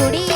우리.